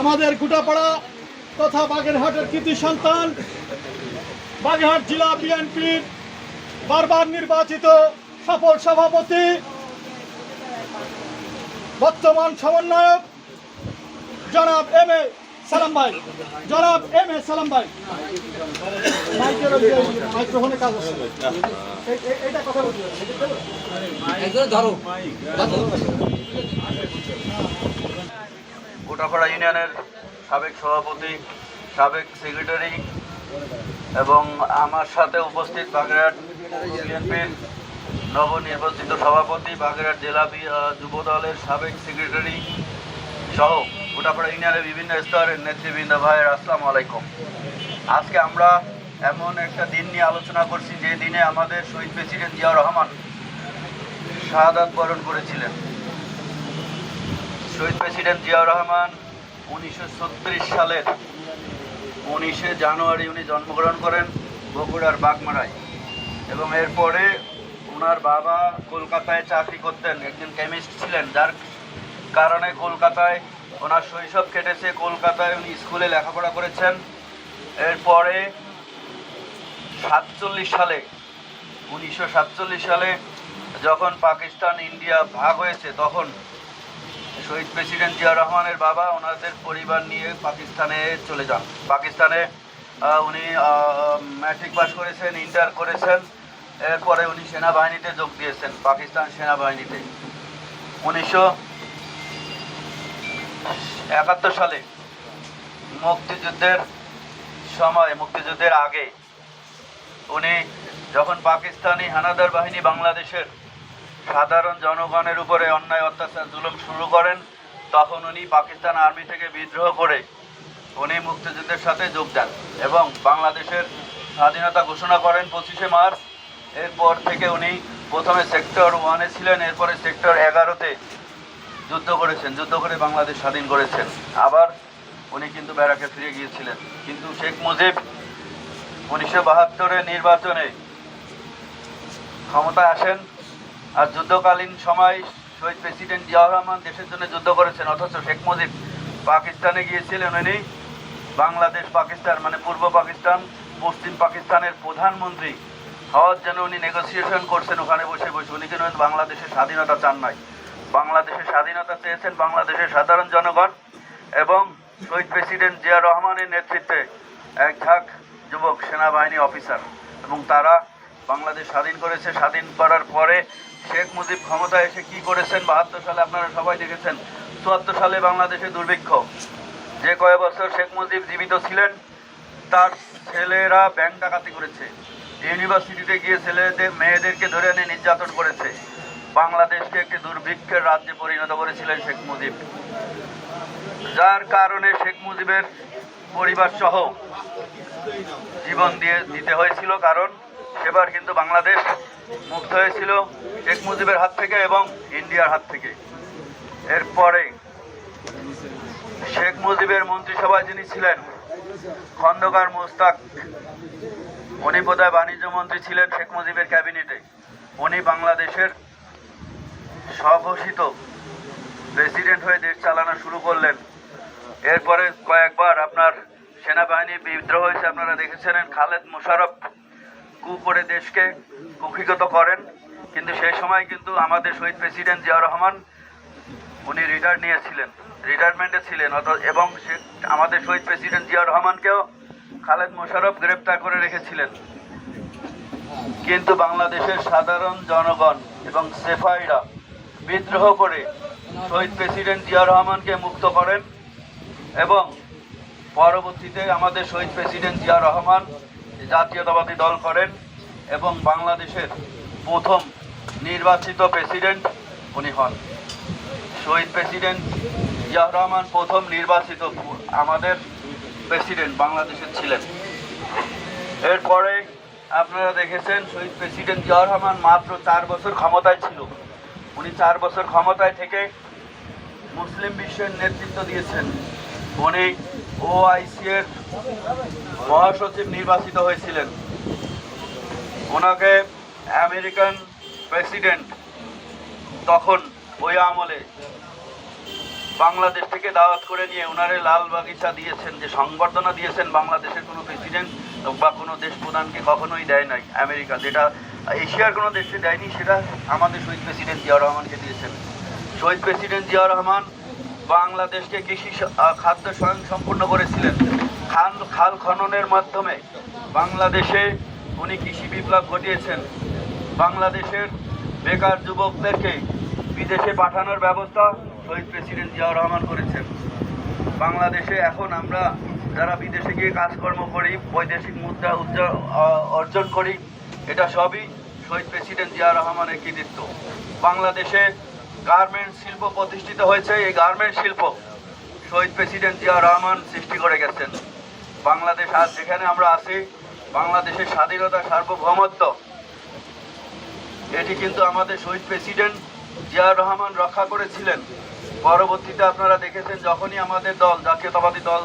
আমাদের গুটাপাড়া তথা বাগেরহাটের কৃতি সন্তান বাগেরহাট জেলা বিএনপির বারবার নির্বাচিত সফল সভাপতি বর্তমান সমন্বয়ক জনাব এম এ সালাম ভাই। জনাব এম এ সালাম ভাই। মাইক্রোফোনে কাজ কথা বলতে ধরো। গোটাপাড়া ইউনিয়নের সাবেক সভাপতি, সাবেক সেক্রেটারি এবং আমার সাথে উপস্থিত বাগেরহাট বিএনপির নবনির্বাচিত সভাপতি, বাগেরহাট জেলা যুব দলের সাবেক সেক্রেটারি সহ গোটাপাড়া ইউনিয়নের বিভিন্ন স্তরের নেতৃবৃন্দ। ভাইয়ের আসসালামু আলাইকুম। আজকে আমরা এমন একটা দিন নিয়ে আলোচনা করছি, যে দিনে আমাদের শহীদ প্রেসিডেন্ট জিয়াউর রহমান শাহাদাত বরণ করেছিলেন। শহীদ প্রেসিডেন্ট জিয়াউর রহমান উনিশশো সালের উনিশে জানুয়ারি উনি জন্মগ্রহণ করেন বগুড়ার বাগমারায়। এবং এরপরে ওনার বাবা কলকাতায় চাকরি করতেন, একজন কেমিস্ট ছিলেন, যার কারণে কলকাতায় ওনার শৈশব কেটেছে। কলকাতায় উনি স্কুলে লেখাপড়া করেছেন। এরপরে সাতচল্লিশ সালে, উনিশশো সাতচল্লিশ সালে যখন পাকিস্তান, ইন্ডিয়া ভাগ হয়েছে, তখন শহীদ প্রেসিডেন্ট জিয়া রহমানের বাবা, ওনাদের পরিবার নিয়ে পাকিস্তানে চলে যান। পাকিস্তানে উনি ম্যাট্রিক পাস করেছেন ইন্টার করেছেন, এরপরে উনি সেনাবাহিনীতে যোগ দিয়েছেন, পাকিস্তান সেনাবাহিনীতে। উনিশশো একাত্তর সালে মুক্তিযুদ্ধের সময়, মুক্তিযুদ্ধের আগে, উনি যখন পাকিস্তানি হানাদার বাহিনী বাংলাদেশের সাধারণ জনগণের উপরে অন্যায়, অত্যাচার, জুলুম শুরু করেন, তখন উনি পাকিস্তান আর্মি থেকে বিদ্রোহ করে উনি মুক্তিযুদ্ধের সাথে যোগ দেন এবং বাংলাদেশের স্বাধীনতা ঘোষণা করেন পঁচিশে মার্চ। এরপর থেকে উনি প্রথমে সেক্টর ওয়ানে ছিলেন, এরপরে সেক্টর এগারোতে যুদ্ধ করেছেন, যুদ্ধ করে বাংলাদেশ স্বাধীন করেছেন। আবার উনি কিন্তু ব্যারাকে ফিরে গিয়েছিলেন। কিন্তু শেখ মুজিব উনিশশো বাহাত্তরের নির্বাচনে ক্ষমতায় আসেন। আর যুদ্ধকালীন সময় শহীদ প্রেসিডেন্ট জিয়াউর রহমান দেশের জন্য যুদ্ধ করেছেন, অথচ শেখ মুজিব পাকিস্তানে গিয়েছিলেন উনি। বাংলাদেশ, পাকিস্তান মানে পূর্ব পাকিস্তান, পশ্চিম পাকিস্তানের প্রধানমন্ত্রী হওয়ার জন্য উনি নেগোসিয়েশন করছেন, ওখানে বসে বসে। উনি কিন্তু বাংলাদেশের স্বাধীনতা চান নাই? বাংলাদেশের স্বাধীনতা চেয়েছেন বাংলাদেশের সাধারণ জনগণ এবং শহীদ প্রেসিডেন্ট জিয়া রহমানের নেতৃত্বে এক ঝাঁক যুবক সেনাবাহিনী অফিসার এবং তারা বাংলাদেশ স্বাধীন করেছে, স্বাধীন করার পরে শেখ মুজিব ক্ষমতায় এসে কি করেছেন? বাহাত্তর সালে আপনারা সবাই দেখেছেন। চুয়াত্তর সালে বাংলাদেশে দুর্ভিক্ষ। যে কয় বছর শেখ মুজিব জীবিত ছিলেন, তার ছেলেরা ব্যাংক ডাকাতি করেছে। ইউনিভার্সিটিতে গিয়ে ছেলেদের, মেয়েদেরকে ধরে এনে নির্যাতন করেছে, বাংলাদেশকে একটি দুর্ভিক্ষের রাজ্যে পরিণত করেছিলেন শেখ মুজিব। যার কারণে শেখ মুজিবের পরিবার সহ জীবন দিয়ে দিতে হয়েছিল, কারণ সেবার কিন্তু বাংলাদেশ মুক্ত হয়েছিল শেখ মুজিবের হাত থেকে এবং ইন্ডিয়ার হাত থেকে। এরপরে শেখ মুজিবের মন্ত্রিসভায় যিনি ছিলেন, খন্দকার মোস্তাক, উনি বোধহয় বাণিজ্য মন্ত্রী ছিলেন শেখ মুজিবের ক্যাবিনেটে। উনি বাংলাদেশের স্বঘোষিত প্রেসিডেন্ট হয়ে দেশ চালানো শুরু করলেন। এরপরে কয়েকবার আপনার সেনাবাহিনী বিদ্রোহ হয়েছে, আপনারা দেখেছিলেন খালেদ মোশারফ কু করে দেশকে কুক্ষিগত করেন। কিন্তু সেই সময় কিন্তু আমাদের শহীদ প্রেসিডেন্ট জিয়া রহমান, উনি রিটায়ার নিয়েছিলেন, রিটায়ারমেন্টে ছিলেন। অত এবং সে আমাদের শহীদ প্রেসিডেন্ট জিয়া রহমানকেও খালেদ মোশারফ গ্রেপ্তার করে রেখেছিলেন। কিন্তু বাংলাদেশের সাধারণ জনগণ এবং সেফাইরা বিদ্রোহ করে শহীদ প্রেসিডেন্ট জিয়া রহমানকে মুক্ত করেন এবং পরবর্তীতে আমাদের শহীদ প্রেসিডেন্ট জিয়া রহমান জাতীয়তাবাদী দল করেন এবং বাংলাদেশের প্রথম নির্বাচিত প্রেসিডেন্ট উনি হন। শহীদ প্রেসিডেন্ট জিয়া রহমান প্রথম নির্বাচিত আমাদের প্রেসিডেন্ট বাংলাদেশের ছিলেন। এরপরে আপনারা দেখেছেন শহীদ প্রেসিডেন্ট জিয়া রহমান মাত্র চার বছর ক্ষমতায় ছিল। উনি চার বছর ক্ষমতায় থেকে মুসলিম বিশ্বের নেতৃত্ব দিয়েছেন। উনি ওআইসি এর মহাসচিব নির্বাচিত হয়েছিলেন। ওনাকে আমেরিকান প্রেসিডেন্ট তখন ওই আমলে বাংলাদেশ থেকে দাওয়াত করে নিয়ে ওনারে লাল বাগিচা দিয়েছেন, যে সংবর্ধনা দিয়েছেন বাংলাদেশের কোনো প্রেসিডেন্ট বা কোনো দেশ প্রধানকে কখনোই দেয় নাই, আমেরিকা। যেটা এশিয়ার কোনো দেশে দেয়নি, সেটা আমাদের শহীদ প্রেসিডেন্ট জিয়াউর রহমানকে দিয়েছেন। শহীদ প্রেসিডেন্ট জিয়াউর রহমান বাংলাদেশকে কৃষি খাদ্য স্বয়ং সম্পূর্ণ করেছিলেন। খাল খাল খননের মাধ্যমে বাংলাদেশে উনি কৃষি বিপ্লব ঘটিয়েছেন। বাংলাদেশের বেকার যুবকদেরকে বিদেশে পাঠানোর ব্যবস্থা শহীদ প্রেসিডেন্ট জিয়াউর রহমান করেছেন। বাংলাদেশে এখন আমরা যারা বিদেশে গিয়ে কাজকর্ম করি, বৈদেশিক মুদ্রা অর্জন করি, এটা সবই শহীদ প্রেসিডেন্ট জিয়াউর রহমানের কৃতিত্ব। বাংলাদেশে গার্মেন্টস শিল্প প্রতিষ্ঠিত হয়েছে। এই গার্মেন্ট শিল্প শহীদ প্রেসিডেন্ট জিয়া রহমান সৃষ্টি করে গেছেন। বাংলাদেশ আজ যেখানে আমরা আছি, বাংলাদেশের স্বাধীনতা সার্বভৌমত্ব, এটি কিন্তু আমাদের শহীদ প্রেসিডেন্ট জিয়া রহমান রক্ষা করেছিলেন। পরবর্তীতে আপনারা দেখেছেন যখনই আমাদের দল, জাতীয়তাবাদী দল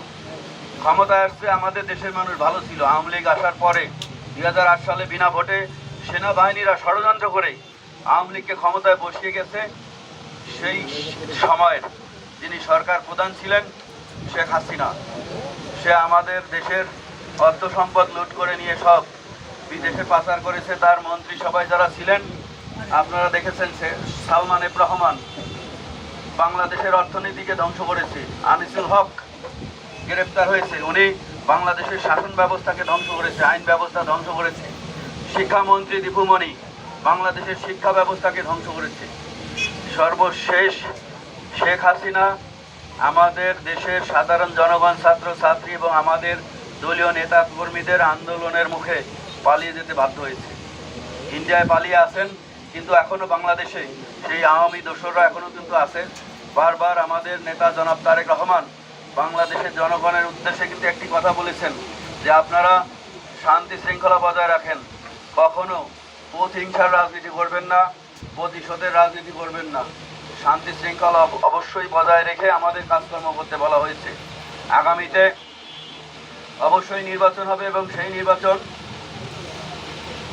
ক্ষমতায় আসছে, আমাদের দেশের মানুষ ভালো ছিল। আওয়ামী লীগ আসার পরে দুই হাজার আট সালে বিনা ভোটে সেনাবাহিনীরা ষড়যন্ত্র করে আওয়ামী লীগকে ক্ষমতায় বসিয়ে গেছে। সেই সময়ের যিনি সরকার প্রধান ছিলেন, শেখ হাসিনা। সে আমাদের দেশের অর্থ সম্পদ লুট করে নিয়ে সব বিদেশে পাচার করেছে। তার মন্ত্রিসভায় যারা ছিলেন, আপনারা দেখেছেন সে সালমান এফ রহমান বাংলাদেশের অর্থনীতিকে ধ্বংস করেছে। আনিসুল হক গ্রেপ্তার হয়েছে। উনি বাংলাদেশের শাসন ব্যবস্থাকে ধ্বংস করেছে, আইন ব্যবস্থা ধ্বংস করেছে। শিক্ষামন্ত্রী দীপুমণি বাংলাদেশের শিক্ষা ব্যবস্থাকে ধ্বংস করেছে। সর্বশেষ শেখ হাসিনা আমাদের দেশের সাধারণ জনগণ ছাত্র ছাত্রী এবং আমাদের দলীয় নেতা কর্মীদের আন্দোলনের মুখে পালিয়ে যেতে বাধ্য হয়েছে। ইন্ডিয়ায় পালিয়ে আছেন, কিন্তু এখনও বাংলাদেশে সেই আওয়ামী দোসররা এখনও কিন্তু আছে। বারবার আমাদের নেতা জনাব তারেক রহমান বাংলাদেশের জনগণের উদ্দেশ্যে কিন্তু একটি কথা বলেছেন যে আপনারা শান্তি শৃঙ্খলা বজায় রাখেন। কখনো প্রতিহিংসার রাজনীতি করবেন না। প্রতিশোধের রাজনীতি করবেন না। শান্তি শৃঙ্খলা অবশ্যই বজায় রেখে আমাদের কাজকর্ম করতে বলা হয়েছে। আগামীতে অবশ্যই নির্বাচন হবে এবং সেই নির্বাচন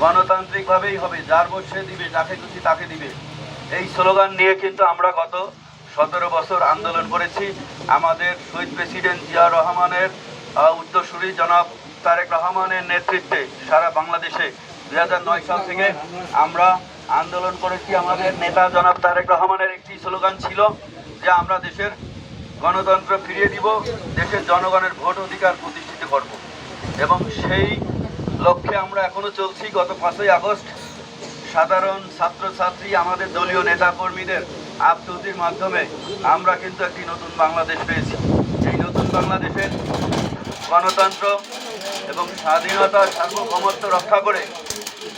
গণতান্ত্রিকভাবেই হবে। যার ভোট সে দিবে, যাকে খুশি তাকে দিবে। এই স্লোগান নিয়ে কিন্তু আমরা গত সতেরো বছর আন্দোলন করেছি। আমাদের শহীদ প্রেসিডেন্ট জিয়া রহমানের উত্তরসূরি জনাব তারেক রহমানের নেতৃত্বে সারা বাংলাদেশে নয় সাল থেকে আমরা আন্দোলন করেছি আমাদের নেতা জনাব তারেক রহমানের একটি স্লোগান ছিল যে আমরা দেশের গণতন্ত্র ফিরিয়ে দিব, দেশের জনগণের ভোট অধিকার প্রতিষ্ঠিত করব। এবং সেই লক্ষ্যে আমরা এখনও চলছি। গত পাঁচই আগস্ট সাধারণ ছাত্রছাত্রী, আমাদের দলীয় নেতা কর্মীদের মাধ্যমে আমরা কিন্তু একটি নতুন বাংলাদেশ পেয়েছি। এই নতুন বাংলাদেশের গণতন্ত্র এবং স্বাধীনতা, সার্বভৌমত্ব রক্ষা করে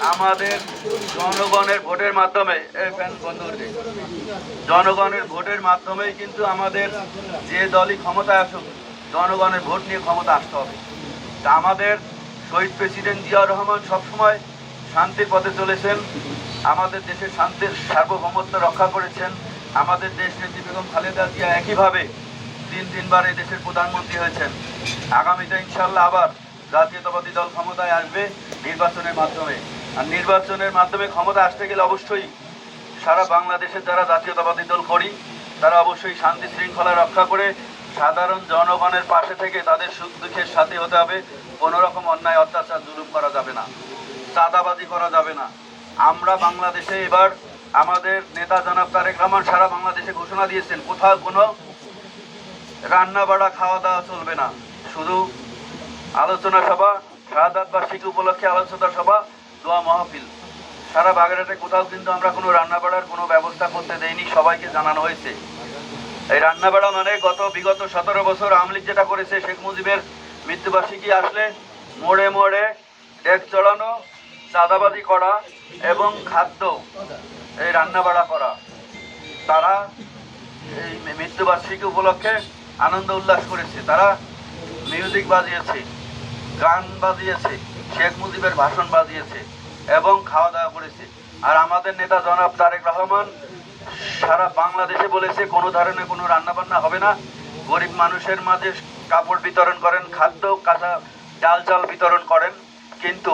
আমাদের জনগণের ভোটের মাধ্যমে, এই বন্ধ জনগণের ভোটের মাধ্যমেই কিন্তু আমাদের যে দলই ক্ষমতায় আসুক, জনগণের ভোট নিয়ে ক্ষমতা আসতে হবে। তা আমাদের শহীদ প্রেসিডেন্ট জিয়াউর রহমান সবসময় শান্তির পথে চলেছেন, আমাদের দেশের শান্তির সার্বভৌমত্ব রক্ষা করেছেন, আমাদের দেশ নেত্রী বেগম খালেদা জিয়া একইভাবে তিন তিনবার এই দেশের প্রধানমন্ত্রী হয়েছেন। আগামীতে ইনশাল্লাহ আবার জাতীয়তাবাদী দল ক্ষমতায় আসবে নির্বাচনের মাধ্যমে। আর নির্বাচনের মাধ্যমে ক্ষমতা আসতে গেলে অবশ্যই সারা বাংলাদেশের যারা জাতীয়তাবাদী দল করি, তারা অবশ্যই শান্তি শৃঙ্খলা রক্ষা করে সাধারণ জনগণের পাশে থেকে তাদের সুখ দুঃখের সাথে হতে হবে। কোনো রকম অন্যায়, অত্যাচার জুলুম করা যাবে না। চাঁদাবাজি করা যাবে না। আমরা বাংলাদেশে এবার আমাদের নেতা জনাব তারেক রহমান সারা বাংলাদেশে ঘোষণা দিয়েছেন, কোথাও কোনো রান্না বাড়া, খাওয়া দাওয়া চলবে না। শুধু আলোচনা সভা শাহাদাত বার্ষিকী উপলক্ষে আলোচনা সভা দোয়া মাহফিল। সারা বাগেরহাটে কোথাও কিন্তু আমরা কোনো রান্না বাড়ার কোনো ব্যবস্থা করতে দেইনি, সবাইকে জানানো হয়েছে। এই রান্না বাড়া মানে গত বিগত সতেরো বছর আওয়ামী লীগ যেটা করেছে, শেখ মুজিবের মৃত্যুবার্ষিকী আসলে মোড়ে মোড়ে ডেক চড়ানো, চাঁদাবাজি করা এবং খাদ্য এই রান্না বাড়া করা। তারা এই মৃত্যুবার্ষিকী উপলক্ষে আনন্দ উল্লাস করেছে। তারা মিউজিক বাজিয়েছে, গান বাজিয়েছে। শেখ মুজিবের ভাষণ বাজিয়েছে এবং খাওয়া দাওয়া করেছে। আর আমাদের নেতা জনাব তারেক রহমান সারা বাংলাদেশে বলেছে, কোনো ধরনের কোনো রান্না বান্না হবে না। গরিব মানুষের মাঝে কাপড় বিতরণ করেন, খাদ্য, কাঁচা ডাল চাল বিতরণ করেন, কিন্তু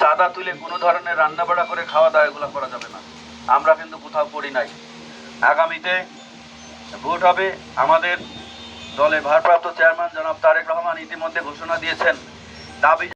চাঁদা তুলে কোনো ধরনের রান্না বাড়া করে খাওয়া দাওয়া এগুলো করা যাবে না। আমরা কিন্তু কোথাও করি নাই। আগামীতে ভোট হবে। আমাদের দলের ভারপ্রাপ্ত চেয়ারম্যান জনাব তারেক রহমান ইতিমধ্যে ঘোষণা দিয়েছেন, দাবি